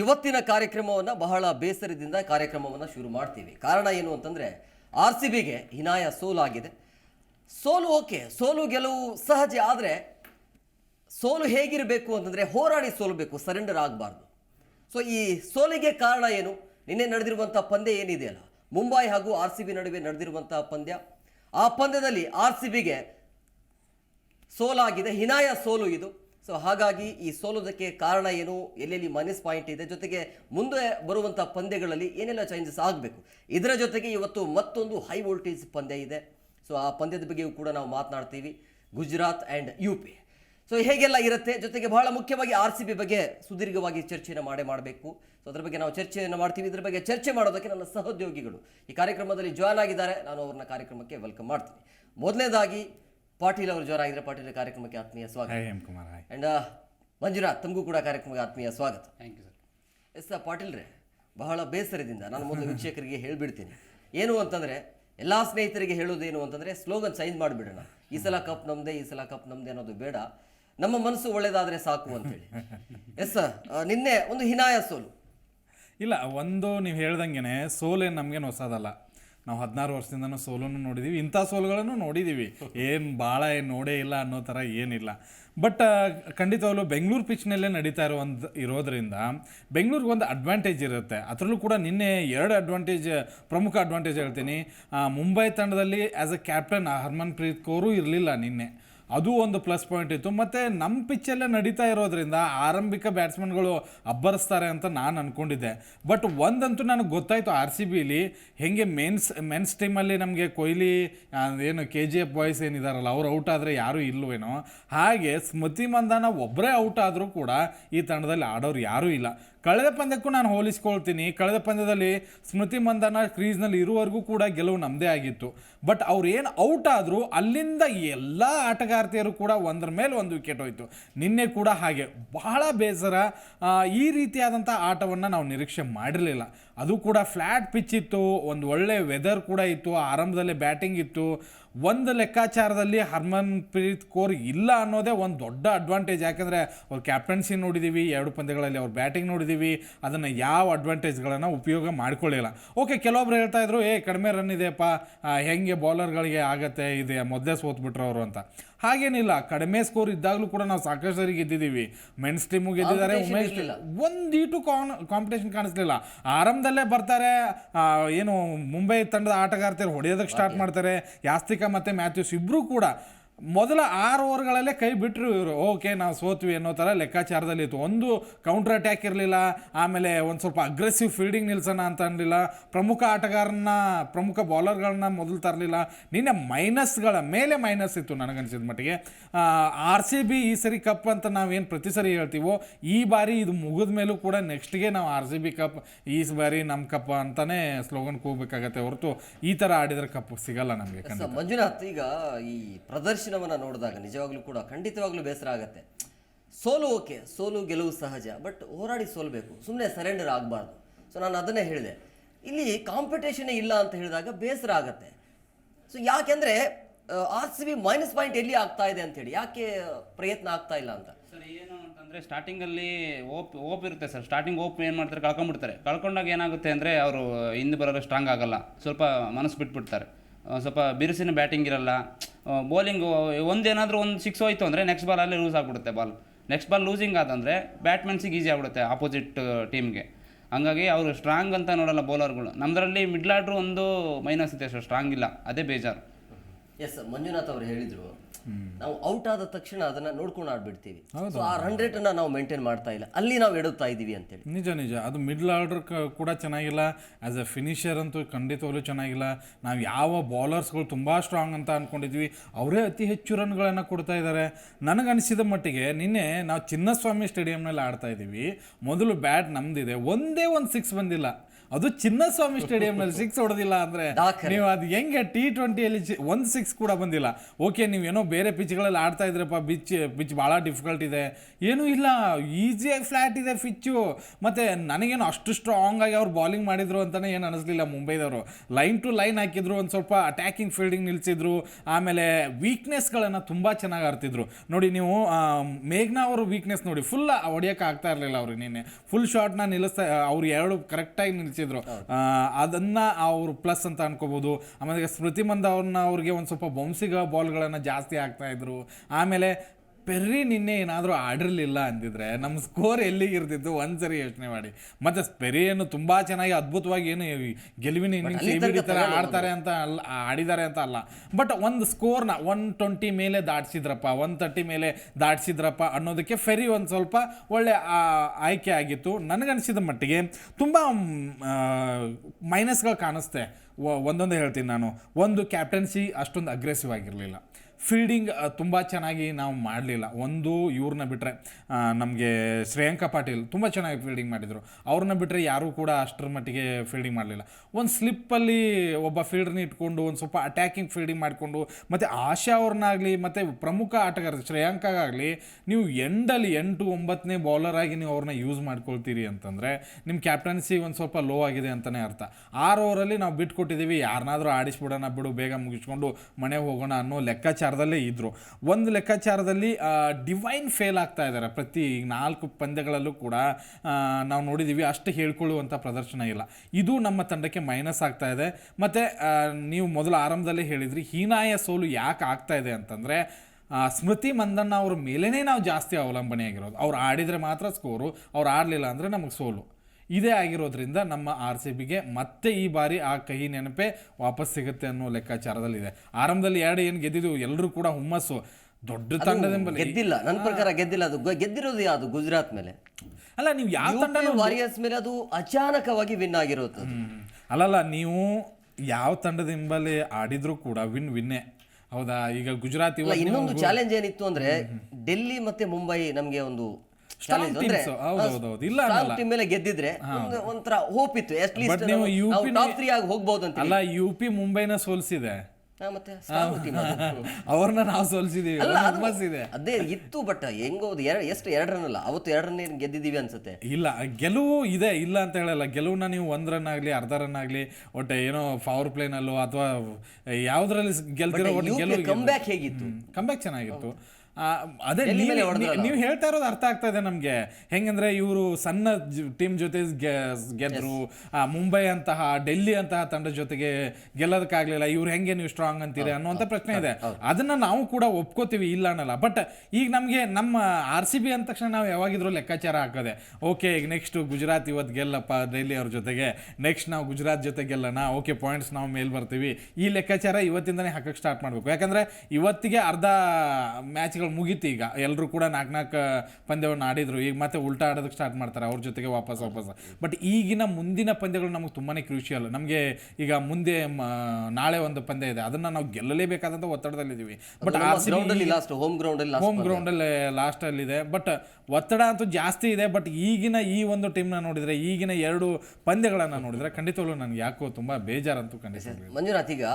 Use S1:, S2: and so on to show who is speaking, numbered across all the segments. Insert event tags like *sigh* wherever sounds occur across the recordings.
S1: ಇವತ್ತಿನ ಕಾರ್ಯಕ್ರಮವನ್ನು ಬಹಳ ಬೇಸರದಿಂದ ಕಾರ್ಯಕ್ರಮವನ್ನು ಶುರು ಮಾಡ್ತೀವಿ. ಕಾರಣ ಏನು ಅಂತಂದರೆ, ಆರ್ ಸಿ ಬಿಗೆ ಹಿನಾಯ ಸೋಲಾಗಿದೆ ಸೋಲು ಓಕೆ, ಸೋಲು ಗೆಲುವು ಸಹಜ, ಆದರೆ ಸೋಲು ಹೇಗಿರಬೇಕು ಅಂತಂದರೆ ಹೋರಾಡಿ ಸೋಲಬೇಕು, ಸರೆಂಡರ್ ಆಗಬಾರ್ದು. ಸೊ ಈ ಸೋಲಿಗೆ ಕಾರಣ ಏನು? ನಿನ್ನೆ ನಡೆದಿರುವಂಥ ಪಂದ್ಯ ಏನಿದೆಯಲ್ಲ ಮುಂಬೈ ಹಾಗೂ ಆರ್ ಸಿ ಬಿ ನಡುವೆ ನಡೆದಿರುವಂಥ ಪಂದ್ಯ. ಆ ಪಂದ್ಯದಲ್ಲಿ ಆರ್ ಸಿ ಬಿಗೆ ಸೋಲಾಗಿದೆ, ಹಿನಾಯ ಸೋಲು ಇದು. ಸೊ ಹಾಗಾಗಿ ಈ ಸೋಲೋದಕ್ಕೆ ಕಾರಣ ಏನು? ಎಲ್ಲೆಲ್ಲಿ ಮೈನಸ್ ಪಾಯಿಂಟ್ ಇದೆ? ಜೊತೆಗೆ ಮುಂದೆ ಬರುವಂಥ ಪಂದ್ಯಗಳಲ್ಲಿ ಏನೆಲ್ಲ ಚೇಂಜಸ್ ಆಗಬೇಕು? ಇದರ ಜೊತೆಗೆ ಇವತ್ತು ಮತ್ತೊಂದು ಹೈ ವೋಲ್ಟೇಜ್ ಪಂದ್ಯ ಇದೆ. ಸೊ ಆ ಪಂದ್ಯದ ಬಗ್ಗೆಯೂ ಕೂಡ ನಾವು ಮಾತನಾಡ್ತೀವಿ. Gujarat and U P so ಹೇಗೆಲ್ಲ ಇರುತ್ತೆ? ಜೊತೆಗೆ ಬಹಳ ಮುಖ್ಯವಾಗಿ ಆರ್ ಸಿ ಬಿ ಬಗ್ಗೆ ಸುದೀರ್ಘವಾಗಿ ಚರ್ಚೆಯನ್ನು ಮಾಡೇ ಮಾಡಬೇಕು. ಸೊ ಅದರ ಬಗ್ಗೆ ನಾವು ಚರ್ಚೆಯನ್ನು ಮಾಡ್ತೀವಿ. ಇದರ ಬಗ್ಗೆ ಚರ್ಚೆ ಮಾಡೋದಕ್ಕೆ ನನ್ನ ಸಹೋದ್ಯೋಗಿಗಳು ಈ ಕಾರ್ಯಕ್ರಮದಲ್ಲಿ ಜಾಯ್ನ್ ಆಗಿದ್ದಾರೆ. ನಾನು ಅವ್ರನ್ನ ಕಾರ್ಯಕ್ರಮಕ್ಕೆ ವೆಲ್ಕಮ್ ಮಾಡ್ತೀನಿ. ಮೊದಲನೇದಾಗಿ ಪಾಟೀಲ್ ಅವರು ಜ್ವರ ಆಗಿದ್ರೆ ಪಾಟೀಲ್ ಕಾರ್ಯಕ್ರಮಕ್ಕೆ ಆತ್ಮೀಯ ಸ್ವಾಗತ.
S2: ಹೇಮ್ ಕುಮಾರ್ ಹಾಯ್.
S1: ಆ್ಯಂಡ್ ಮಂಜುನಾಥ್ ತಮಗೂ ಕೂಡ ಕಾರ್ಯಕ್ರಮಕ್ಕೆ ಆತ್ಮೀಯ ಸ್ವಾಗತ.
S3: ಥ್ಯಾಂಕ್ ಯು ಸರ್
S1: ಎಸ್ ಪಾಟೀಲ್ರೆ ಬಹಳ ಬೇಸರದಿಂದ ನಾನು ಮೊದಲು ವೀಕ್ಷಕರಿಗೆ ಹೇಳಿಬಿಡ್ತೀನಿ. ಏನು ಅಂತಂದರೆ ಎಲ್ಲ ಸ್ನೇಹಿತರಿಗೆ ಹೇಳೋದೇನು ಅಂತಂದರೆ ಸ್ಲೋಗನ್ ಚೇಂಜ್ ಮಾಡಿಬಿಡೋಣ. ಈ ಸಲ ಕಪ್ ನಮ್ಮದೇ ಈ ಸಲ ಕಪ್ ನಮ್ಮದೇ ಅನ್ನೋದು ಬೇಡ. ನಮ್ಮ ಮನಸ್ಸು ಒಳ್ಳೆಯದಾದರೆ ಸಾಕು ಅಂತೇಳಿ. ಎಸ್ ಸರ್ ನಿನ್ನೆ ಒಂದು ಹಿನಾಯ ಸೋಲು.
S2: ಇಲ್ಲ ಒಂದು ನೀವು ಹೇಳ್ದಂಗೆ ಸೋಲೇನು ನಮಗೇನು ಹೊಸದಲ್ಲ. ನಾವು ಹದಿನಾರು ವರ್ಷದಿಂದನೂ ಸೋಲನ್ನು ನೋಡಿದ್ದೀವಿ ಇಂಥ ಸೋಲುಗಳನ್ನು ನೋಡಿದ್ದೀವಿ ಏನು ಭಾಳ ಏನು ನೋಡೇ ಇಲ್ಲ ಅನ್ನೋ ಥರ ಏನಿಲ್ಲ. ಬಟ್ ಖಂಡಿತವಾಗ್ಲೂ ಬೆಂಗಳೂರು ಪಿಚ್ನಲ್ಲೇ ನಡೀತಾ ಇರುವಂಥ ಇರೋದ್ರಿಂದ ಬೆಂಗಳೂರಿಗೆ ಒಂದು ಅಡ್ವಾಂಟೇಜ್ ಇರುತ್ತೆ. ಅದರಲ್ಲೂ ಕೂಡ ನಿನ್ನೆ ಎರಡು ಅಡ್ವಾಂಟೇಜ್ ಪ್ರಮುಖ ಅಡ್ವಾಂಟೇಜ್ ಹೇಳ್ತೀನಿ. ಮುಂಬೈ ತಂಡದಲ್ಲಿ as a captain Harmanpreet Kaur ಇರಲಿಲ್ಲ ನಿನ್ನೆ. ಅದು ಒಂದು ಪ್ಲಸ್ ಪಾಯಿಂಟ್ ಇತ್ತು. ಮತ್ತು ನಮ್ಮ ಪಿಚ್ಚಲ್ಲೇ ನಡೀತಾ ಇರೋದ್ರಿಂದ ಆರಂಭಿಕ ಬ್ಯಾಟ್ಸ್ಮನ್ಗಳು ಅಬ್ಬರಿಸ್ತಾರೆ ಅಂತ ನಾನು ಅಂದ್ಕೊಂಡಿದ್ದೆ ಬಟ್ ಒಂದಂತೂ ನನಗೆ ಗೊತ್ತಾಯಿತು ಆರ್ ಸಿ ಬಿಲಿ ಹೆಂಗೆ ಮೆನ್ಸ್ ಮೆನ್ಸ್ ಟೀಮಲ್ಲಿ ನಮಗೆ ಕೊಹ್ಲಿ ಏನು ಕೆ ಜಿ ಎಫ್ ಬಾಯ್ಸ್ ಏನಿದಾರಲ್ಲ, ಅವ್ರು ಔಟ್ ಆದರೆ ಯಾರೂ ಇಲ್ಲವೇನೋ ಹಾಗೆ ಸ್ಮೃತಿ ಮಂದಾನ ಒಬ್ಬರೇ ಔಟ್ ಆದರೂ ಕೂಡ ಈ ತಂಡದಲ್ಲಿ ಆಡೋರು ಯಾರೂ ಇಲ್ಲ. ಕಳೆದ ಪಂದ್ಯಕ್ಕೂ ನಾನು ಹೋಲಿಸ್ಕೊಳ್ತೀನಿ. ಕಳೆದ ಪಂದ್ಯದಲ್ಲಿ ಸ್ಮೃತಿ ಮಂದನ ಕ್ರೀಸ್ನಲ್ಲಿ ಇರುವವರೆಗೂ ಕೂಡ ಗೆಲುವು ನಮ್ಮದೇ ಆಗಿತ್ತು. ಬಟ್ ಅವ್ರು ಏನು ಔಟ್ ಆದರೂ ಅಲ್ಲಿಂದ ಎಲ್ಲ ಆಟಗಾರ್ತಿಯರು ಕೂಡ ಒಂದರ ಮೇಲೆ ಒಂದು ವಿಕೆಟ್ ಹೋಯಿತು. ನಿನ್ನೆ ಕೂಡ ಹಾಗೆ. ಬಹಳ ಬೇಸರ ಈ ರೀತಿಯಾದಂಥ ಆಟವನ್ನು ನಾವು ನಿರೀಕ್ಷೆ ಮಾಡಿರಲಿಲ್ಲ. ಅದು ಕೂಡ ಫ್ಲ್ಯಾಟ್ ಪಿಚ್ ಇತ್ತು, ಒಂದು ಒಳ್ಳೆ ವೆದರ್ ಕೂಡ ಇತ್ತು, ಆರಂಭದಲ್ಲಿ ಬ್ಯಾಟಿಂಗ್ ಇತ್ತು. ಒಂದು ಲೆಕ್ಕಾಚಾರದಲ್ಲಿ ಹರ್ಮನ್ ಪ್ರೀತ್ ಕೌರ್ ಇಲ್ಲ ಅನ್ನೋದೇ ಒಂದು ದೊಡ್ಡ ಅಡ್ವಾಂಟೇಜ್ ಯಾಕಂದರೆ ಅವ್ರ ಕ್ಯಾಪ್ಟನ್ಸಿ ನೋಡಿದ್ದೀವಿ ಎರಡು ಪಂದ್ಯಗಳಲ್ಲಿ ಅವ್ರ ಬ್ಯಾಟಿಂಗ್ ನೋಡಿದ್ದೀವಿ ಅದನ್ನು ಯಾವ ಅಡ್ವಾಂಟೇಜ್ಗಳನ್ನು ಉಪಯೋಗ ಮಾಡ್ಕೊಳ್ಳಿಲ್ಲ. ಓಕೆ ಕೆಲವೊಬ್ರು ಹೇಳ್ತಾ ಇದ್ರು ಏ ಕಡಿಮೆ ರನ್ ಇದೆಯಪ್ಪ ಹೆಂಗೆ ಬೌಲರ್ಗಳಿಗೆ ಆಗತ್ತೆ ಇದೆ ಮೊದಲೇ ಸೋತ್ಬಿಟ್ರು ಅವರು ಅಂತ. ಹಾಗೇನಿಲ್ಲ ಕಡಿಮೆ ಸ್ಕೋರ್ ಇದ್ದಾಗಲೂ ಕೂಡ ನಾವು ಸಾಕಷ್ಟು ಗೆದ್ದಿದ್ದೀವಿ. ಮೆನ್ಸ್ ಟೀಮು ಗೆದ್ದಿದ್ದಾರೆ ಉಮೇಶ್. ಒಂದೀಟು ಕಾನ್ ಕಾಂಪಿಟೇಷನ್ ಕಾಣಿಸ್ಲಿಲ್ಲ. ಆರಂಭದಲ್ಲೇ ಬರ್ತಾರೆ ಏನು ಮುಂಬೈ ತಂಡದ ಆಟಗಾರ್ತಿಯರು ಹೊಡೆಯೋದಕ್ಕೆ ಸ್ಟಾರ್ಟ್ ಮಾಡ್ತಾರೆ ಯಾಸ್ತಿಕ ಮತ್ತು ಮ್ಯಾಥ್ಯೂಸ್ ಇಬ್ಬರೂ ಕೂಡ. ಮೊದಲ ಆರು ಓವರ್ಗಳಲ್ಲೇ ಕೈ ಬಿಟ್ಟರು ಇವರು. ಓಕೆ, ನಾವು ಸೋತ್ವಿ ಅನ್ನೋ ಥರ ಲೆಕ್ಕಾಚಾರದಲ್ಲಿ ಇತ್ತು. ಒಂದು ಕೌಂಟರ್ ಅಟ್ಯಾಕ್ ಇರಲಿಲ್ಲ, ಆಮೇಲೆ ಒಂದು ಸ್ವಲ್ಪ ಅಗ್ರೆಸಿವ್ ಫೀಲ್ಡಿಂಗ್ ನಿಲ್ಸೋಣ ಅಂತ ಅನ್ನಲಿಲ್ಲ ಪ್ರಮುಖ ಆಟಗಾರನ್ನ, ಪ್ರಮುಖ ಬೌಲರ್ಗಳನ್ನ ಮೊದಲು ತರಲಿಲ್ಲ. ನಿನ್ನೆ ಮೈನಸ್ಗಳ ಮೇಲೆ ಮೈನಸ್ ಇತ್ತು ನನಗನ್ಸಿದ ಮಟ್ಟಿಗೆ. ಆರ್ ಸಿ ಬಿ ಈ ಸರಿ ಕಪ್ ಅಂತ ನಾವೇನು ಪ್ರತಿ ಸರಿ ಹೇಳ್ತೀವೋ, ಈ ಬಾರಿ ಇದು ಮುಗಿದ ಮೇಲೂ ಕೂಡ ನೆಕ್ಸ್ಟ್ಗೆ ನಾವು ಆರ್ ಸಿ ಬಿ ಕಪ್ ಈ ಬಾರಿ ನಮ್ಮ ಕಪ್ ಅಂತಲೇ ಸ್ಲೋಗನ್ ಕೂಗಬೇಕಾಗತ್ತೆ ಹೊರತು ಈ ಥರ ಆಡಿದ್ರೆ ಕಪ್ ಸಿಗಲ್ಲ ನಮಗೆ
S1: ಮಂಜುನಾಥ್, ಈಗ ಈ ಪ್ರದರ್ಶನವನ್ನು ನೋಡಿದಾಗ ನಿಜವಾಗ್ಲೂ ಕೂಡ ಖಂಡಿತವಾಗ್ಲೂ ಬೇಸರ ಆಗುತ್ತೆ. ಸೋಲು ಓಕೆ, ಸೋಲು ಗೆಲುವು ಸಹಜ, ಬಟ್ ಹೋರಾಡಿ ಸೋಲ್ಬೇಕು ಸುಮ್ಮನೆ ಸರೆಂಡರ್ ಆಗಬಾರ್ದು. ಸೊ ನಾನು ಅದನ್ನೇ ಹೇಳಿದೆ. ಇಲ್ಲಿ ಕಾಂಪಿಟೇಷನ್ ಇಲ್ಲ ಅಂತ ಹೇಳಿದಾಗ ಬೇಸರ ಆಗುತ್ತೆ. ಸೊ ಯಾಕೆಂದ್ರೆ R C B minus point ಎಲ್ಲಿ ಆಗ್ತಾ ಇದೆ ಅಂತೇಳಿ ಯಾಕೆ ಪ್ರಯತ್ನ ಆಗ್ತಾ ಇಲ್ಲ ಅಂತ?
S3: ಸರ್, ಏನು ಅಂತಂದರೆ ಸ್ಟಾರ್ಟಿಂಗಲ್ಲಿ ಓಪ್ ಓಪ್ ಇರುತ್ತೆ ಸರ್. ಸ್ಟಾರ್ಟಿಂಗ್ ಓಪ್ ಏನು ಮಾಡ್ತಾರೆ ಕಳ್ಕೊಂಡ್ಬಿಡ್ತಾರೆ. ಕಳ್ಕೊಂಡಾಗ ಏನಾಗುತ್ತೆ ಅಂದರೆ, ಅವರು ಹಿಂದೆ ಬರೋರು ಸ್ಟ್ರಾಂಗ್ ಆಗಲ್ಲ. ಸ್ವಲ್ಪ ಮನಸ್ಸು ಬಿಟ್ಬಿಡ್ತಾರೆ. ಸ್ವಲ್ಪ ಬಿರುಸಿನ ಬ್ಯಾಟಿಂಗ್ ಇರಲ್ಲ. ಬೌಲಿಂಗ್ ಒಂದೇನಾದರೂ ಒಂದು ಸಿಕ್ಸ್ ಹೋಯಿತು ಅಂದರೆ ನೆಕ್ಸ್ಟ್ ಬಾಲ್ ಅಲ್ಲಿ ಲೂಸ್ ಆಗಿಬಿಡುತ್ತೆ ಬಾಲ್ ನೆಕ್ಸ್ಟ್ ಬಾಲ್ ಲೂಸಿಂಗ್ ಆದಂದರೆ ಬ್ಯಾಟ್ಮನ್ಸಿಗೆ ಈಸಿ ಆಗಿಬಿಡುತ್ತೆ ಆಪೋಸಿಟ್ ಟೀಮ್ಗೆ ಹಂಗಾಗಿ ಅವರು ಸ್ಟ್ರಾಂಗ್ ಅಂತ ನೋಡಲ್ಲ ಬೌಲರ್ಗಳು ನಮ್ಮದರಲ್ಲಿ ಮಿಡ್ಲ್ ಆರ್ಡ್ರು ಒಂದು ಮೈನಸ್ ಇದೆ ಸರ್ ಸ್ಟ್ರಾಂಗ್ ಇಲ್ಲ. ಅದೇ ಬೇಜಾರು.
S1: ಎಸ್ ಮಂಜುನಾಥ್ ಅವರು ಹೇಳಿದ್ರು ನಾವು ಔಟ್ ಆದ ತಕ್ಷಣ ಅದನ್ನ ನೋಡ್ಕೊಂಡು ಆಡ್ಬಿಡ್ತೀವಿ. ಸೊ ಆ ರನ್ ರೇಟ್ ಅನ್ನ ನಾವು ಮೇಂಟೈನ್ ಮಾಡ್ತಾ ಇಲ್ಲ. ಅಲ್ಲಿ ನಾವು ಎಡುತ್ತಾ ಇದೀವಿ ಅಂತೇಳಿ.
S2: ನಿಜ ನಿಜ. ಅದು ಮಿಡ್ಲ್ ಆರ್ಡರ್ ಕೂಡ ಚೆನ್ನಾಗಿಲ್ಲ. ಆಸ್ ಎ ಫಿನಿಷರ್ ಅಂತೂ ಖಂಡಿತವಾಗ್ಲೂ ಚೆನ್ನಾಗಿಲ್ಲ. ನಾವು ಯಾವ ಬೌಲರ್ಸ್ಗಳು ತುಂಬ ಸ್ಟ್ರಾಂಗ್ ಅಂತ ಅನ್ಕೊಂಡಿದ್ವಿ. ಅವರೇ ಅತಿ ಹೆಚ್ಚು ರನ್ಗಳನ್ನು ಕೊಡ್ತಾ ಇದ್ದಾರೆ ಅನಿಸಿದ ಮಟ್ಟಿಗೆ ನಿನ್ನೆ ನಾವು ಚಿನ್ನಸ್ವಾಮಿ ಸ್ಟೇಡಿಯಂನಲ್ಲಿ ಆಡ್ತಾ ಇದ್ದೀವಿ ಮೊದಲು ಬ್ಯಾಟ್ ನಮ್ದಿದೆ. ಒಂದೇ ಒಂದು ಸಿಕ್ಸ್ ಬಂದಿಲ್ಲ. ಅದು ಚಿನ್ನಸ್ವಾಮಿ ಸ್ಟೇಡಿಯಂನಲ್ಲಿ ಸಿಕ್ಸ್ ಹೊಡೆದಿಲ್ಲ ಅಂದ್ರೆ ನೀವು ಅದು ಹೆಂಗೆ ಟಿ ಟ್ವೆಂಟಿಯಲ್ಲಿ ಒಂದು ಸಿಕ್ಸ್ ಕೂಡ ಬಂದಿಲ್ಲ. ಓಕೆ ನೀವೇನೋ ಬೇರೆ ಪಿಚ್ಗಳಲ್ಲಿ ಆಡ್ತಾ ಇದ್ರಪ್ಪ ಬಿಚ್ ಪಿಚ್ ಭಾಳ ಡಿಫಿಕಲ್ಟ್ ಇದೆ. ಏನೂ ಇಲ್ಲ ಈಸಿಯಾಗಿ ಫ್ಲಾಟ್ ಇದೆ ಪಿಚ್ಚು ಮತ್ತು ನನಗೇನು ಅಷ್ಟು ಸ್ಟ್ರಾಂಗ್ ಆಗಿ ಅವ್ರು ಬಾಲಿಂಗ್ ಮಾಡಿದ್ರು ಅಂತಲೇ ಏನು ಅನಿಸ್ಲಿಲ್ಲ ಮುಂಬೈದವರು. ಲೈನ್ ಟು ಲೈನ್ ಹಾಕಿದ್ರು ಒಂದು ಸ್ವಲ್ಪ ಅಟ್ಯಾಕಿಂಗ್ ಫೀಲ್ಡಿಂಗ್ ನಿಲ್ಸಿದ್ರು. ಆಮೇಲೆ ವೀಕ್ನೆಸ್ಗಳನ್ನು ತುಂಬ ಚೆನ್ನಾಗಿ ಆಡ್ತಿದ್ರು. ನೋಡಿ ನೀವು ಮೇಘ್ನಾ ಅವರು ವೀಕ್ನೆಸ್ ನೋಡಿ ಫುಲ್ ಹೊಡಿಯೋಕೆ ಆಗ್ತಾ ಇರಲಿಲ್ಲ ಅವ್ರಿಗೆ ನಿನ್ನೆ. ಫುಲ್ ಶಾರ್ಟ್ನ ನಿಲ್ಲಿಸ್ತಾ ಅವ್ರು ಎರಡು ಕರೆಕ್ಟಾಗಿ ನಿಲ್ಲಿಸಿದ್ರು ಆ, ಅದನ್ನ ಅವರು ಪ್ಲಸ್ ಅಂತ ಅನ್ಕೋಬಹುದು ಆಮೇಲೆ ಸ್ಮೃತಿ ಮಂದ ಅವ್ರನ್ನ ಅವ್ರಿಗೆ ಒಂದು ಸ್ವಲ್ಪ ಬೌನ್ಸಿಗ ಬಾಲ್ಗಳನ್ನು ಜಾಸ್ತಿ ಆಗ್ತಾ ಇದ್ರು. ಆಮೇಲೆ ಪೆರ್ರಿ ನಿನ್ನೆ ಏನಾದರೂ ಆಡಿರಲಿಲ್ಲ ಅಂದಿದ್ರೆ ನಮ್ಮ ಸ್ಕೋರ್ ಎಲ್ಲಿಗೆ ಇರ್ತಿತ್ತು ಒಂದ್ಸರಿ ಯೋಚನೆ ಮಾಡಿ. ಮತ್ತೆ ಪೆರಿಯನ್ನು ಏನು ತುಂಬಾ ಚೆನ್ನಾಗಿ ಅದ್ಭುತವಾಗಿ ಏನು ಗೆಲುವಿನ ಇನ್ನಿಂಗ್ಸ್ ಥರ ಆಡ್ತಾರೆ ಅಂತ ಅಲ್ಲ ಆಡಿದ್ದಾರೆ ಅಂತ ಅಲ್ಲ. ಬಟ್ ಒಂದು ಸ್ಕೋರ್ನ ಒನ್ ಟ್ವೆಂಟಿ ಮೇಲೆ ದಾಟಿಸಿದ್ರಪ್ಪ. ಒನ್ ತರ್ಟಿ ಮೇಲೆ ದಾಟಿಸಿದ್ರಪ್ಪ ಅನ್ನೋದಕ್ಕೆ ಫೆರಿ ಒಂದು ಸ್ವಲ್ಪ ಒಳ್ಳೆ ಆಯ್ಕೆ ಆಗಿತ್ತು. ನನಗನ್ಸಿದ ಮಟ್ಟಿಗೆ ತುಂಬ ಮೈನಸ್ಗಳು ಕಾಣಿಸ್ತೆ. ಒಂದೊಂದು ಹೇಳ್ತೀನಿ ನಾನು. ಒಂದು ಕ್ಯಾಪ್ಟನ್ಸಿ ಅಷ್ಟೊಂದು ಅಗ್ರೆಸಿವ್ ಆಗಿರಲಿಲ್ಲ. ಫೀಲ್ಡಿಂಗ್ ತುಂಬ ಚೆನ್ನಾಗಿ ನಾವು ಮಾಡಲಿಲ್ಲ. ಒಂದು ಇವ್ರನ್ನ ಬಿಟ್ಟರೆ ನಮಗೆ ಶ್ರೇಯಾಂಕ ಪಾಟೀಲ್ ತುಂಬ ಚೆನ್ನಾಗಿ ಫೀಲ್ಡಿಂಗ್ ಮಾಡಿದರು. ಅವ್ರನ್ನ ಬಿಟ್ಟರೆ ಯಾರೂ ಕೂಡ ಅಷ್ಟರ ಮಟ್ಟಿಗೆ ಫೀಲ್ಡಿಂಗ್ ಮಾಡಲಿಲ್ಲ. ಒಂದು ಸ್ಲಿಪ್ಪಲ್ಲಿ ಒಬ್ಬ ಫೀಲ್ಡ್ರನ್ನ ಇಟ್ಕೊಂಡು, ಒಂದು ಸ್ವಲ್ಪ ಅಟ್ಯಾಕಿಂಗ್ ಫೀಲ್ಡಿಂಗ್ ಮಾಡಿಕೊಂಡು, ಮತ್ತು ಆಶಾ ಅವ್ರನ್ನಾಗಲಿ, ಮತ್ತು ಪ್ರಮುಖ ಆಟಗಾರ ಶ್ರೇಯಾಂಕಾಗಲಿ ನೀವು ಎಂಡಲ್ಲಿ ಎಂಟು, ಒಂಬತ್ತನೇ ಬೌಲರ್ ಆಗಿ ನೀವು ಅವ್ರನ್ನ ಯೂಸ್ ಮಾಡ್ಕೊಳ್ತೀರಿ ಅಂತಂದರೆ ನಿಮ್ಮ ಕ್ಯಾಪ್ಟನ್ಸಿ ಒಂದು ಸ್ವಲ್ಪ ಲೋ ಆಗಿದೆ ಅಂತಲೇ ಅರ್ಥ. ಆರು ಓವರಲ್ಲಿ ನಾವು ಬಿಟ್ಕೊಟ್ಟಿದ್ದೀವಿ ಯಾರನ್ನಾದರೂ ಆಡಿಸ್ಬಿಡೋಣ ಬಿಡು, ಬೇಗ ಮುಗಿಸ್ಕೊಂಡು ಮನೆಗೆ ಹೋಗೋಣ ಅನ್ನೋ ಲೆಕ್ಕಾಚಾರದಲ್ಲೇ ಇದ್ದರು ಒಂದು ಲೆಕ್ಕಾಚಾರದಲ್ಲಿ ಡಿವೈನ್ ಫೇಲ್ ಆಗ್ತಾ ಇದ್ದಾರೆ ಪ್ರತಿ ನಾಲ್ಕು ಪಂದ್ಯಗಳಲ್ಲೂ ಕೂಡ ನಾವು ನೋಡಿದ್ದೀವಿ ಅಷ್ಟು ಹೇಳ್ಕೊಳ್ಳುವಂಥ ಪ್ರದರ್ಶನ ಇಲ್ಲ. ಇದು ನಮ್ಮ ತಂಡಕ್ಕೆ ಮೈನಸ್ ಆಗ್ತಾ ಇದೆ. ಮತ್ತು ನೀವು ಮೊದಲು ಆರಂಭದಲ್ಲೇ ಹೇಳಿದ್ರಿ, ಹೀನಾಯ ಸೋಲು ಯಾಕೆ ಆಗ್ತಾ ಇದೆ ಅಂತಂದರೆ ಸ್ಮೃತಿ ಮಂದಣ್ಣ ಅವ್ರ ಮೇಲೇ ನಾವು ಜಾಸ್ತಿ ಅವಲಂಬನೆ ಆಗಿರೋದು ಅವ್ರು ಆಡಿದರೆ ಮಾತ್ರ ಸ್ಕೋರು ಅವ್ರು ಆಡಲಿಲ್ಲ ಅಂದರೆ ನಮಗೆ ಸೋಲು. ಇದೇ ಆಗಿರೋದ್ರಿಂದ ನಮ್ಮ ಆರ್ ಸಿ ಬಿಗೆ ಮತ್ತೆ ಈ ಬಾರಿ ಆ ಕಹಿ ನೆನಪೆ ವಾಪಸ್ ಸಿಗುತ್ತೆ ಅನ್ನೋ ಲೆಕ್ಕಾಚಾರದಲ್ಲಿದೆ. ಆರಂಭದಲ್ಲಿ ಎರಡು ಏನು ಗೆದ್ದಿದ್ದು ಎಲ್ಲರೂ ಕೂಡ ಹುಮ್ಮಸ್ಸು. ದೊಡ್ಡ ತಂಡದಿಲ್ಲ
S1: ಗೆದ್ದಿಲ್ಲ. ನನ್ನ ಪ್ರಕಾರ ಗೆದ್ದಿಲ್ಲ. ಅದು ಗೆದ್ದಿರೋದು ಯಾವುದು? ಗುಜರಾತ್ ಮೇಲೆ.
S2: ಅಲ್ಲ ನೀವು ಯಾವ ತಂಡ
S1: ವಾರಿಯರ್ಸ್ ಮೇಲೆ ಅದು ಅಚಾನಕವಾಗಿ ವಿನ್ ಆಗಿರೋದು.
S2: ಅಲ್ಲಲ್ಲ ನೀವು ಯಾವ ತಂಡದಿಂಬಲ್ಲಿ ಆಡಿದ್ರು ಕೂಡ ವಿನ್ ವಿನ್ನೇ ಹೌದಾ? ಈಗ ಗುಜರಾತ್
S1: ಇನ್ನೊಂದು ಚಾಲೆಂಜ್ ಏನಿತ್ತು ಅಂದ್ರೆ ಡೆಲ್ಲಿ ಮತ್ತೆ ಮುಂಬೈ ನಮಗೆ ಒಂದು ಚಾಲೆಂಜ್ ಅಂದ್ರೆ
S2: teams, ಹೌದು, ಹೌದು, ಹೌದು. ಇಲ್ಲ ಅನ್ನಲ್ಲ.
S1: ಟೀಮ್ ಮೇಲೆ ಗೆದ್ದಿದ್ರೆ ಒಂಥರ ಹೋಪ್ ಇತ್ತು. ಅಟ್
S2: But ನೀವು UP ನ-
S1: ಟಾಪ್ ತ್ರೀ ಆಗಿ ಹೋಗ್ಬೋದು ಅಂತ
S2: ಅಲ್ಲ ಯು ಪಿ ಮುಂಬೈನ ಸೋಲ್ಸಿದೆ.
S1: ಮತ್ತೆ strong team ಅದು. *laughs*
S2: ಅವ್ರನ್ನ ನಾವು ಸೋಲ್ಸಿದೀವಿ
S1: ಅಲ್ಲ, ಅದು-
S2: ಹುಮ್ಮಸ್ ಇದೆ
S1: ಅದೇ ಇತ್ತು ಬಟ್ ಹೆಂಗೋದು ಎರಡು ಎಷ್ಟು ಎರಡು ರನ್ ಅಲ್ಲ ಅವತ್ತು ಎರಡು ರನ್ ಗೆದ್ದಿದ್ದೀವಿ ಅನ್ಸುತ್ತೆ.
S2: ಇಲ್ಲ ಗೆಲುವು ಇದೆ ಇಲ್ಲ ಅಂತ ಹೇಳಲ್ಲ. ಗೆಲುವನ್ನ ನೀವು ಒಂದ್ ರನ್ ಆಗಲಿ ಅರ್ಧ ರನ್ ಆಗಲಿ ಒಟ್ಟೆ ಏನೋ ಪವರ್ ಪ್ಲೇನಲ್ಲೋ ಅಥವಾ ಯಾವ್ದ್ರಲ್ಲಿ ಗೆಲ್ತಿರೋ ಒಟ್ಟು ಗೆಲುವು
S1: ಕಂಬ್ಯಾಕ್ ಹೇಗಿತ್ತು?
S2: ಕಂಬ್ಯಾಕ್ ಚೆನ್ನಾಗಿತ್ತು. ಅದೇ ನೀವು- ಹೇಳ್ತಾ ಇರೋದು ಅರ್ಥ ಆಗ್ತಾ ಇದೆ ನಮಗೆ. ಹೆಂಗಂದ್ರೆ ಇವರು ಸಣ್ಣ ಟೀಮ್ ಜೊತೆ ಗೆದ್ರು. ಮುಂಬೈ ಅಂತಹ ಡೆಲ್ಲಿ ಅಂತಹ ತಂಡದ ಜೊತೆಗೆ ಗೆಲ್ಲೋದಕ್ಕಾಗ್ಲಿಲ್ಲ. ಇವ್ರು ಹೆಂಗೆ ನೀವು ಸ್ಟ್ರಾಂಗ್ ಅಂತೀರಿ ಅನ್ನುವಂಥ ಪ್ರಶ್ನೆ ಇದೆ. ಅದನ್ನ ನಾವು ಕೂಡ ಒಪ್ಕೋತೀವಿ ಇಲ್ಲ ಅನ್ನಲ್ಲ. ಬಟ್ ಈಗ ನಮಗೆ ನಮ್ಮ ಆರ್ ಸಿ ಬಿ ಅಂದ ತಕ್ಷಣ ನಾವು ಯಾವಾಗಿದ್ರು ಲೆಕ್ಕಾಚಾರ ಹಾಕೋದೆ. ಓಕೆ ಈಗ ನೆಕ್ಸ್ಟ್ ಗುಜರಾತ್ ಇವತ್ತು ಗೆಲ್ಲಪ್ಪ ಡೆಲ್ಲಿ ಅವ್ರ ಜೊತೆಗೆ. ನೆಕ್ಸ್ಟ್ ನಾವು ಗುಜರಾತ್ ಜೊತೆ ಗೆಲ್ಲೋಣ. ಓಕೆ ಪಾಯಿಂಟ್ಸ್ ನಾವು ಮೇಲ್ ಬರ್ತೀವಿ. ಈ ಲೆಕ್ಕಾಚಾರ ಇವತ್ತಿಂದನೇ ಹಾಕಕ್ಕೆ ಸ್ಟಾರ್ಟ್ ಮಾಡಬೇಕು. ಯಾಕಂದ್ರೆ ಇವತ್ತಿಗೆ ಅರ್ಧ ಮ್ಯಾಚ್ಗಳು ಮುಗೀತು ಈಗ. ಎಲ್ಲರೂ ಕೂಡ ನಾಲ್ಕು ನಾಲ್ಕು ಪಂದ್ಯವನ್ನು ಆಡಿದ್ರು. ಈಗ ಮತ್ತೆ ಉಲ್ಟಾ ಆಡೋದಕ್ಕೆ ಸ್ಟಾರ್ಟ್ ಮಾಡ್ತಾರೆ ಅವ್ರ ಜೊತೆಗೆ ವಾಪಸ್ ವಾಪಸ್. ಬಟ್ ಈಗಿನ ಮುಂದಿನ ಪಂದ್ಯಗಳು ನಮಗೆ ತುಂಬಾನೇ ಕ್ರೂಷಿಯಲ್ ನಮಗೆ ಈಗ ಮುಂದೆ ನಾಳೆ ಒಂದು ಪಂದ್ಯ ಇದೆ. ಅದನ್ನ ನಾವು ಗೆಲ್ಲಲೇಬೇಕಾದಂಥ ಒತ್ತಡದಲ್ಲಿದ್ದೀವಿ. ಬಟ್
S1: ಲಾಸ್ಟ್ ಹೋಮ್ ಗ್ರೌಂಡಲ್ಲಿ
S2: ಹೋಮ್ ಗ್ರೌಂಡಲ್ಲಿ ಲಾಸ್ಟಲ್ಲಿದೆ ಬಟ್ ಒತ್ತಡ ಅಂತೂ ಜಾಸ್ತಿ ಇದೆ. ಬಟ್ ಈಗಿನ ಈ ಒಂದು ಟೀಮ್ನ ನೋಡಿದ್ರೆ ಈಗಿನ ಎರಡು ಪಂದ್ಯಗಳನ್ನು ನೋಡಿದ್ರೆ ಖಂಡಿತವಾಗ್ಲೂ ನನಗೆ ಯಾಕೋ ತುಂಬ ಬೇಜಾರಂತೂ ಖಂಡಿತ
S1: ಮಂಜುನಾಥ್ ಈಗ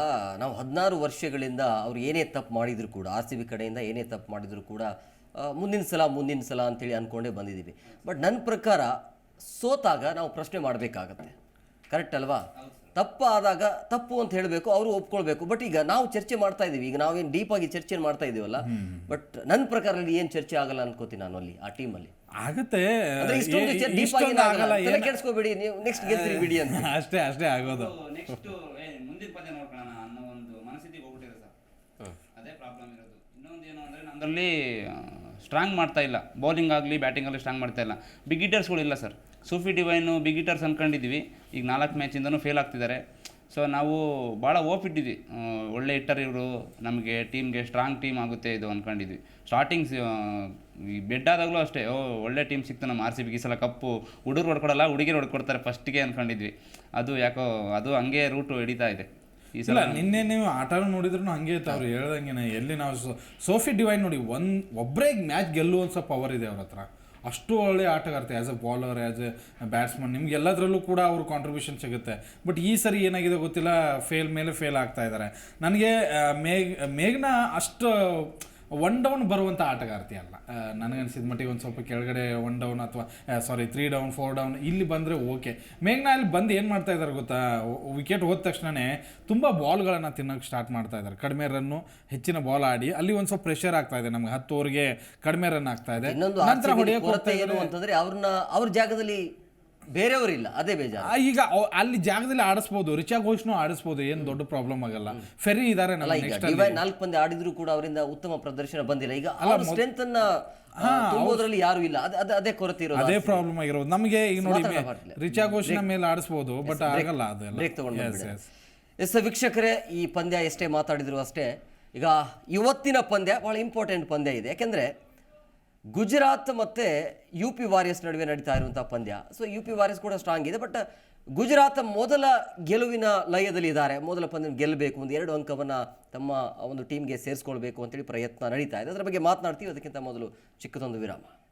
S1: ನಾವು ಹದಿನಾರು ವರ್ಷಗಳಿಂದ ಅವ್ರು ಏನೇ ತಪ್ಪು ಮಾಡಿದ್ರು ಕೂಡ ಆರ್ ಸಿ ಬಿ ಕಡೆಯಿಂದ ಏನೇ ತಪ್ಪು ಮಾಡಿದ್ರು ಕೂಡ ಮುಂದಿನ ಸಲ ಮುಂದಿನ ಸಲ ಅಂತೇಳಿ ಅಂದ್ಕೊಂಡೇ ಬಂದಿದ್ದೀವಿ. ಬಟ್ ನನ್ನ ಪ್ರಕಾರ ಸೋತಾಗ ನಾವು ಪ್ರಶ್ನೆ ಮಾಡಬೇಕಾಗತ್ತೆ. ಕರೆಕ್ಟ್ ಅಲ್ವಾ? ತಪ್ಪು ಆದಾಗ ತಪ್ಪು ಅಂತ ಹೇಳಬೇಕು ಅವರು ಒಪ್ಕೊಳ್ಬೇಕು. ಬಟ್ ಈಗ ನಾವು ಚರ್ಚೆ ಮಾಡ್ತಾ ಇದೀವಿ ಈಗ ನಾವೇನು ಡೀಪ್ ಆಗಿ ಚರ್ಚೆ ಮಾಡ್ತಾ ಇದೀವಲ್ಲ ಬಟ್ ನನ್ನ ಪ್ರಕಾರ ಏನು ಚರ್ಚೆ ಆಗಲ್ಲ ಅನ್ಕೋತೀನಿ ನಾನು ಅಲ್ಲಿ ಆ ಟೀಮಲ್ಲಿ
S2: ಆಗುತ್ತೆ.
S1: ಅಂದ್ರೆ ಇಷ್ಟೊಂದು
S2: ಏ-
S1: ಡೀಪ್ ಆಗಿ
S2: ಆಗಲ್ಲ.
S1: ತಲೆ
S2: ಏನ-
S1: ಕೆಡಿಸ್ಕೋಬೇಡಿ ನೀವು ನೆಕ್ಸ್ಟ್ ಗೆಲ್ತೀರಿ ಬಿಡಿ ಅಂತ.
S2: ಅಷ್ಟೇ ಅಷ್ಟೇ ಆಗೋದು
S3: ನೆಕ್ಸ್ಟ್ ಮುಂದಿನ ಪದ್ಯ ನೋಡ್ಕೊಳ್ಳೋಣ ಅನ್ನೋ ಒಂದು ಮನಸ್ಥಿತಿಗೆ ಹೋಗ್ಬಿಟ್ಟಿದೆ ಸರ್ ಅದೇ ಪ್ರಾಬ್ಲಮ್ ಇರೋದು ಇನ್ನೊಂದು ಏನು ಅಂದರೆ ನಮ್ಮದ್ರಲ್ಲಿ ಸ್ಟ್ರಾಂಗ್ ಮಾಡ್ತಾ ಇಲ್ಲ. ಬೌಲಿಂಗ್ ಆಗಲಿ ಬ್ಯಾಟಿಂಗ್ ಆಗಲಿ ಸ್ಟ್ರಾಂಗ್ ಮಾಡ್ತಾ ಇಲ್ಲ. Big ಹಿಟರ್ಸ್ಗಳಿಲ್ಲ sir. Sophie Devine big hitters ಅಂದ್ಕೊಂಡಿದ್ದೀವಿ ಈಗ ನಾಲ್ಕು ಮ್ಯಾಚಿಂದನೂ ಫೇಲ್ ಆಗ್ತಿದ್ದಾರೆ. ಸೊ ನಾವು ಭಾಳ ಓಪ್ ಇಟ್ಟಿದ್ವಿ ಒಳ್ಳೆ ಹಿಟ್ಟರ್ ಇವರು. ನಮಗೆ ಟೀಮ್ಗೆ ಸ್ಟ್ರಾಂಗ್ ಟೀಮ್ ಆಗುತ್ತೆ ಇದು ಅಂದ್ಕೊಂಡಿದ್ವಿ ಸ್ಟಾರ್ಟಿಂಗ್ಸ್ ಈ ಬೆಡ್ ಆದಾಗಲೂ ಅಷ್ಟೇ. ಓ, ಒಳ್ಳೆ ಟೀಮ್ ಸಿಕ್ತು ನಮ್ಮ ಆರ್ ಸಿ ಬಿಗೆ ಸಲ ಕಪ್ಪು ಹುಡುಗರು ಹೊಡ್ಕೊಡಲ್ಲ ಹುಡುಗಿರು ಹೊಡ್ಕೊಡ್ತಾರೆ ಫಸ್ಟಿಗೆ ಅಂದ್ಕೊಂಡಿದ್ವಿ ಅದು ಯಾಕೋ, ಅದು ಹಂಗೆ ರೂಟು ಹಿಡಿತಾ ಇದೆ.
S2: ಇಲ್ಲ, ನಿನ್ನೆ ನೀವು ಆಟ ನೋಡಿದ್ರು ಹಂಗೆ ಇತ್ತು. ಅವ್ರು ಹೇಳ್ದಂಗೆನೆ, ಎಲ್ಲಿ ನಾವು ಸೋಫಿ ಡಿವೈನ್ ನೋಡಿ, ಒಂದ್ ಒಬ್ಬರೇ ಮ್ಯಾಚ್ ಗೆಲ್ಲುವಂಥ ಪವರ್ ಇದೆ ಅವ್ರ ಹತ್ರ. ಅಷ್ಟು ಒಳ್ಳೆ ಆಟಗಾರ್ತಿ as a bowler as a batsman ನಿಮ್ಗೆ ಎಲ್ಲದರಲ್ಲೂ ಕೂಡ ಅವ್ರ ಕಾಂಟ್ರಿಬ್ಯೂಷನ್ ಸಿಗುತ್ತೆ. ಬಟ್ ಈ ಸರಿ ಏನಾಗಿದೆ ಗೊತ್ತಿಲ್ಲ ಫೇಲ್ ಮೇಲೆ ಫೇಲ್ ಆಗ್ತಾ ಇದ್ದಾರೆ ನನಗೆ ಮೇಘ್, ಮೇಘ್ನ ಅಷ್ಟು ಒನ್ ಡೌನ್ ಬರುವಂಥ ಆಟಗಾರ್ತಿ ಅಲ್ಲ. ನನಗನ್ಸಿದ ಮಟ್ಟಿಗೆ ಒಂದು ಸ್ವಲ್ಪ ಕೆಳಗಡೆ ಒನ್ ಡೌನ್ ಅಥವಾ sorry three down four down ಇಲ್ಲಿ ಬಂದರೆ ಓಕೆ ಮೇಘ್ನಾ ಅಲ್ಲಿ ಬಂದು ಏನು ಮಾಡ್ತಾ ಇದ್ದಾರೆ ಗೊತ್ತಾ? ವಿಕೆಟ್ ಹೋದ ತಕ್ಷಣವೇ ತುಂಬ ಬಾಲ್ಗಳನ್ನು ತಿನ್ನೋಕೆ ಸ್ಟಾರ್ಟ್ ಮಾಡ್ತಾ ಇದ್ದಾರೆ ಕಡಿಮೆ ರನ್ನು ಹೆಚ್ಚಿನ ಬಾಲ್ ಆಡಿ ಅಲ್ಲಿ ಒಂದು ಸ್ವಲ್ಪ ಪ್ರೆಷರ್ ಆಗ್ತಾ ಇದೆ. ನಮಗೆ ಹತ್ತು ಓವರ್ಗೆ ಕಡಿಮೆ ರನ್ ಆಗ್ತಾ ಇದೆ. ನಂತರ ಹೊಡೆಯೋಕೆ
S1: ಅವ್ರನ್ನ ಅವ್ರ ಜಾಗದಲ್ಲಿ ಬೇರೆಯವರಿಲ್ಲ ಅದೇ ಬೇಜಾರು.
S2: ಆ, ಈಗ ಅವ್- ಅಲ್ಲಿ ಜಾಗದಲ್ಲಿ ಆಡಿಸ್ಬೋದು ರಿಚಾ ಘೋಷ್ನು ಆಡಿಸ್ಬೋದು ಏನು ದೊಡ್ಡ ಪ್ರಾಬ್ಲಮ್ ಆಗಲ್ಲ. ಫೆರಿ ಇದಾರೆ
S1: ಅಲ್ಲ
S2: ನಮ್ಮ
S1: ಈಗ
S2: ನೆಕ್ಸ್ಟ್
S1: ಡಿವೈ ನಾಲ್ಕು ಪಂದ್ಯ ಆಡಿದ್ರು ಕೂಡ ಅವರಿಂದ ಉತ್ತಮ ಪ್ರದರ್ಶನ ಬಂದಿಲ್ಲ. ಈಗ ಅವ್ರ ಸ್ಟ್ರೆಂತ್ ಅನ್ನ ಆ, ತುಂಬುವುದ್ರಲ್ಲಿ ಯಾರು ಇಲ್ಲ. ಅದ್- ಅದ್- ಅದೇ ಕೊರತೆ ಇರೋದು
S2: ಅದೇ ಪ್ರಾಬ್ಲಮ್ ಆಗಿರೋದು. ನಮಗೆ ಈಗ ನೋಡಿ
S1: ಮಾತಾಡೋ.
S2: ರಿಚಾ ಘೋಷ್ನ ಮೇಲೆ ಆಡಿಸ್ಬೋದು ಬಟ್ ಆಗಲ್ಲ ಅದೆಲ್ಲ.
S1: ಬ್ರೇಕ್ ತಗೊಂಡು
S2: Yes,
S1: ಬಂದ್ಬಿಡಿ.
S2: yes.
S1: ಎಸ್ ವೀಕ್ಷಕರೇ ಈ ಪಂದ್ಯ ಎಷ್ಟೇ ಮಾತಾಡಿದ್ರು ಅಷ್ಟೇ ಈಗ ಇವತ್ತಿನ ಪಂದ್ಯ ಬಹಳ ಇಂಪಾರ್ಟೆಂಟ್ ಪಂದ್ಯ ಇದೆ. ಯಾಕೆಂದ್ರೆ ಗುಜರಾತ್ ಮತ್ತೆ ಯು ಪಿ ವಾರಿಯರ್ಸ್ ನಡುವೆ ನಡೀತಾ ಇರುವಂಥ ಪಂದ್ಯ. ಸೊ ಯು ಪಿ ವಾರಿಯರ್ಸ್ ಕೂಡ ಸ್ಟ್ರಾಂಗ್ ಇದೆ ಬಟ್ ಗುಜರಾತ್ ಮೊದಲ ಗೆಲುವಿನ ಲಯದಲ್ಲಿ ಇದ್ದಾರೆ. ಮೊದಲ ಪಂದ್ಯ ಗೆಲ್ಲಬೇಕು ಒಂದು ಎರಡು ಅಂಕವನ್ನ ತಮ್ಮ ಒಂದು ಟೀಮ್ಗೆ ಸೇರಿಸ್ಕೊಳ್ಬೇಕು ಅಂತೇಳಿ ಪ್ರಯತ್ನ ನಡೀತಾ ಇದೆ. ಅದರ ಬಗ್ಗೆ ಮಾತನಾಡ್ತೀವಿ. ಅದಕ್ಕಿಂತ ಮೊದಲು ಚಿಕ್ಕದೊಂದು ವಿರಾಮ.